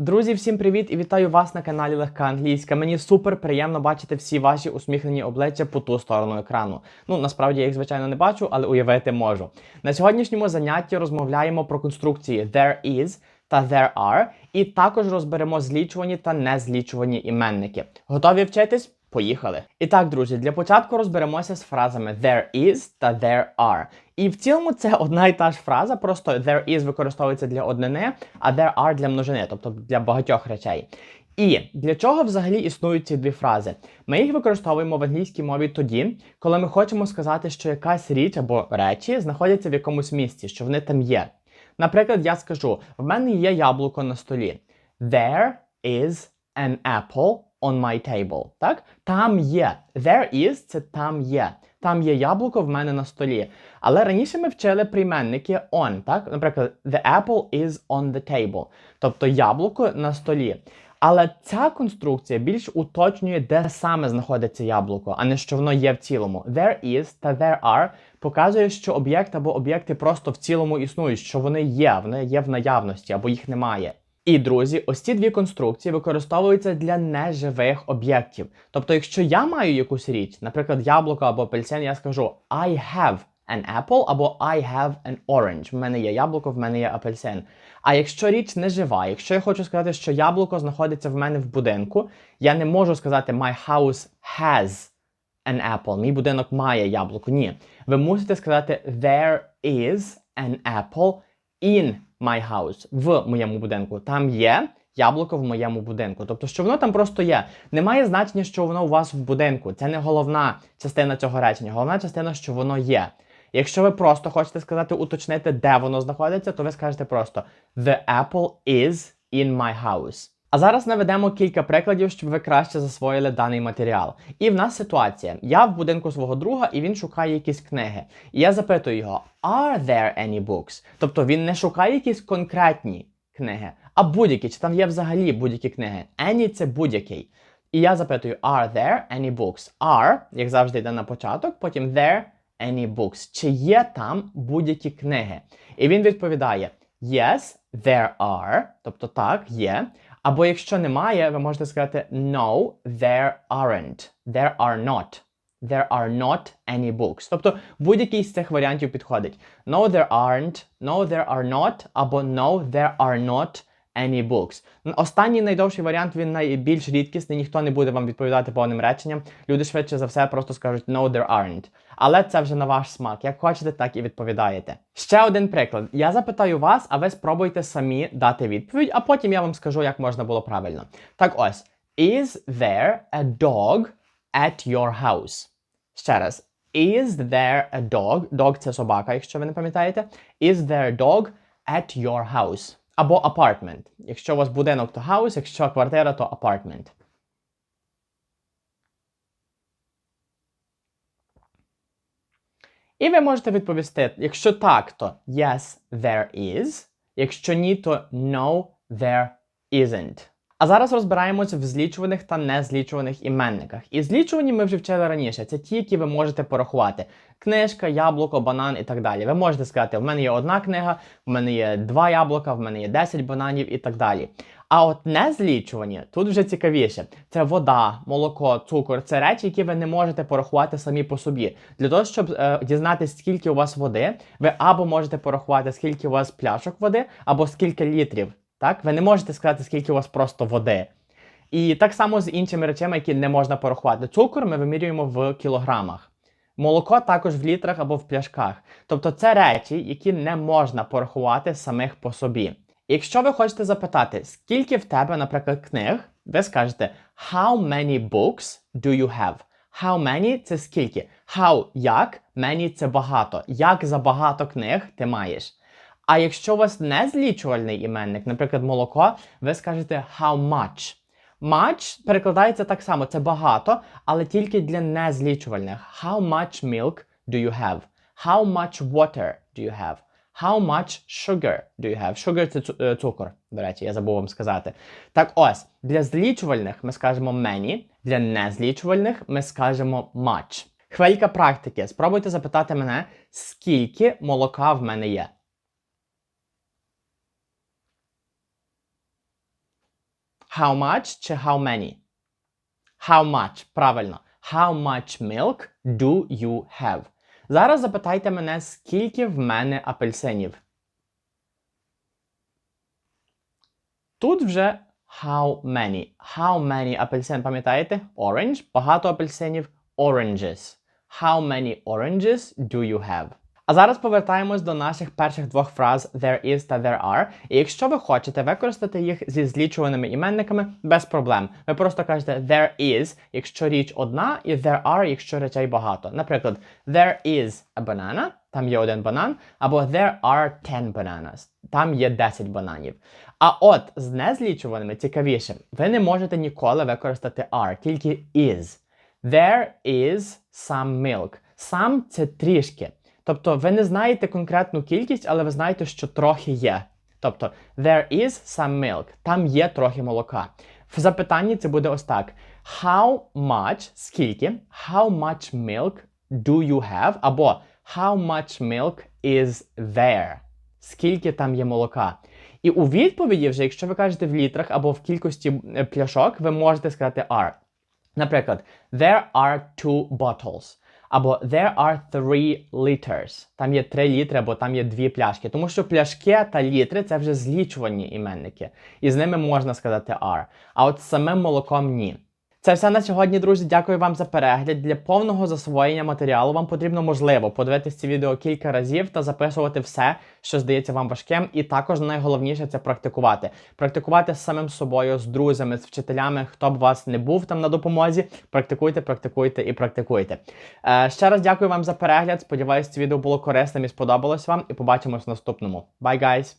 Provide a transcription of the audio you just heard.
Друзі, всім привіт і вітаю вас на каналі Легка Англійська. Мені супер приємно бачити всі ваші усміхнені обличчя по ту сторону екрану. Ну насправді я їх звичайно не бачу, але уявити можу. На сьогоднішньому занятті розмовляємо про конструкції there is та there are, і також розберемо злічувані та незлічувані іменники. Готові вчитись? Поїхали! І так, друзі, для початку розберемося з фразами there is та there are. І в цілому це одна і та ж фраза, просто there is використовується для однини, а there are для множини, тобто для багатьох речей. І для чого взагалі існують ці дві фрази? Ми їх використовуємо в англійській мові тоді, коли ми хочемо сказати, що якась річ або речі знаходяться в якомусь місці, що вони там є. Наприклад, я скажу: в мене є яблуко на столі. There is an apple on my table. Так? Там є. There is це там є. Там є яблуко в мене на столі. Але раніше ми вчили прийменники on, так? Наприклад, the apple is on the table. Тобто яблуко на столі. Але ця конструкція більш уточнює, де саме знаходиться яблуко, а не що воно є в цілому. There is та there are показує, що об'єкт або об'єкти просто в цілому існують, що вони є, вони є в наявності або їх немає. І друзі, ось ці дві конструкції використовуються для неживих об'єктів. Тобто, якщо я маю якусь річ, наприклад, яблуко або апельсин, я скажу I have an apple або I have an orange. В мене є яблуко, в мене є апельсин. А якщо річ не жива, якщо я хочу сказати, що яблуко знаходиться в мене в будинку, я не можу сказати My house has an apple. Мій будинок має яблуко. Ні. Ви мусите сказати There is an apple in my house. В моєму будинку. Там є яблуко в моєму будинку. Тобто, що воно там просто є. Немає значення, що воно у вас в будинку. Це не головна частина цього речення. Головна частина, що воно є. Якщо ви просто хочете сказати, уточнити, де воно знаходиться, то ви скажете просто The apple is in my house. А зараз наведемо кілька прикладів, щоб ви краще засвоїли даний матеріал. І в нас ситуація: я в будинку свого друга, і він шукає якісь книги. І я запитую його: Are there any books? Тобто він не шукає якісь конкретні книги, а будь-які, чи там є взагалі будь-які книги. Any – це будь-який. І я запитую: Are there any books? Are, як завжди, йде на початок, потім there any books. Чи є там будь-які книги? І він відповідає: Yes, there are. Тобто так, є. Або якщо немає, ви можете сказати No, there aren't. There are not. There are not any books. Тобто будь-який з цих варіантів підходить. No, there aren't, no, there are not, або No, there are not any books. Останній найдовший варіант він найбільш рідкісний, ніхто не буде вам відповідати повним реченням. Люди швидше за все просто скажуть No, there aren't. Але це вже на ваш смак. Як хочете, так і відповідаєте. Ще один приклад. Я запитаю вас, а ви спробуйте самі дати відповідь, а потім я вам скажу, як можна було правильно. Так ось. Is there a dog at your house? Ще раз. Is there a dog? Dog – це собака, якщо ви не пам'ятаєте. Is there a dog at your house? Або apartment. Якщо у вас будинок, то house, якщо квартира, то apartment. І ви можете відповісти, якщо так, то yes, there is. Якщо ні, то no, there isn't. А зараз розбираємося в злічуваних та незлічуваних іменниках. І злічувані ми вже вчили раніше. Це ті, які ви можете порахувати. Книжка, яблуко, банан і так далі. Ви можете сказати, в мене є одна книга, в мене є два яблука, в мене є 10 бананів і так далі. А от незлічувані, тут вже цікавіше. Це вода, молоко, цукор. Це речі, які ви не можете порахувати самі по собі. Для того, щоб е, дізнатися, скільки у вас води, ви або можете порахувати, скільки у вас пляшок води, або скільки літрів. Так, ви не можете сказати, скільки у вас просто води. І так само з іншими речами, які не можна порахувати. Цукор ми вимірюємо в кілограмах. Молоко також в літрах або в пляшках. Тобто це речі, які не можна порахувати самих по собі. Якщо ви хочете запитати, скільки в тебе, наприклад, книг, ви скажете How many books do you have? How many це скільки? How як, many це багато. Як за багато книг ти маєш? А якщо у вас не злічувальний іменник, наприклад, молоко, ви скажете how much. Much перекладається так само, це багато, але тільки для незлічувальних. How much milk do you have? How much water do you have? How much sugar do you have? Sugar – це цукор, до речі, я забув вам сказати. Так ось, для злічувальних ми скажемо many, для незлічувальних ми скажемо much. Хвилька практики. Спробуйте запитати мене, скільки молока в мене є. How much чи how many? How much, правильно. How much milk do you have? Зараз запитайте мене, скільки в мене апельсинів. Тут вже how many. How many апельсин, пам'ятаєте? Orange. Багато апельсинів. Oranges. How many oranges do you have? А зараз повертаємось до наших перших двох фраз there is та there are. І якщо ви хочете використати їх зі злічуваними іменниками, без проблем. Ви просто кажете there is, якщо річ одна, і there are, якщо речей багато. Наприклад, there is a banana, там є один банан, або there are 10 bananas, там є 10 бананів. А от з незлічуваними цікавіше, ви не можете ніколи використати are, тільки is. There is some milk. Some – це трішки. Тобто ви не знаєте конкретну кількість, але ви знаєте, що трохи є. Тобто, there is some milk. Там є трохи молока. В запитанні це буде ось так: How much, скільки? How much milk do you have? Або How much milk is there? Скільки там є молока? І у відповіді, вже, якщо ви кажете в літрах або в кількості е, пляшок, ви можете сказати are. Наприклад, there are two bottles. Або there are three liters. Там є три літри, або там є дві пляшки. Тому що пляшки та літри це вже злічувані іменники. І з ними можна сказати are. А от самим молоком ні. Це все на сьогодні, друзі. Дякую вам за перегляд. Для повного засвоєння матеріалу вам потрібно можливо подивитися ці відео кілька разів та записувати все, що здається вам важким. І також найголовніше це практикувати. Практикувати з самим собою, з друзями, з вчителями, хто б вас не був там на допомозі. Практикуйте, практикуйте і практикуйте. Е, ще раз дякую вам за перегляд. Сподіваюсь, це відео було корисним і сподобалось вам. І побачимось в наступному. Bye, guys!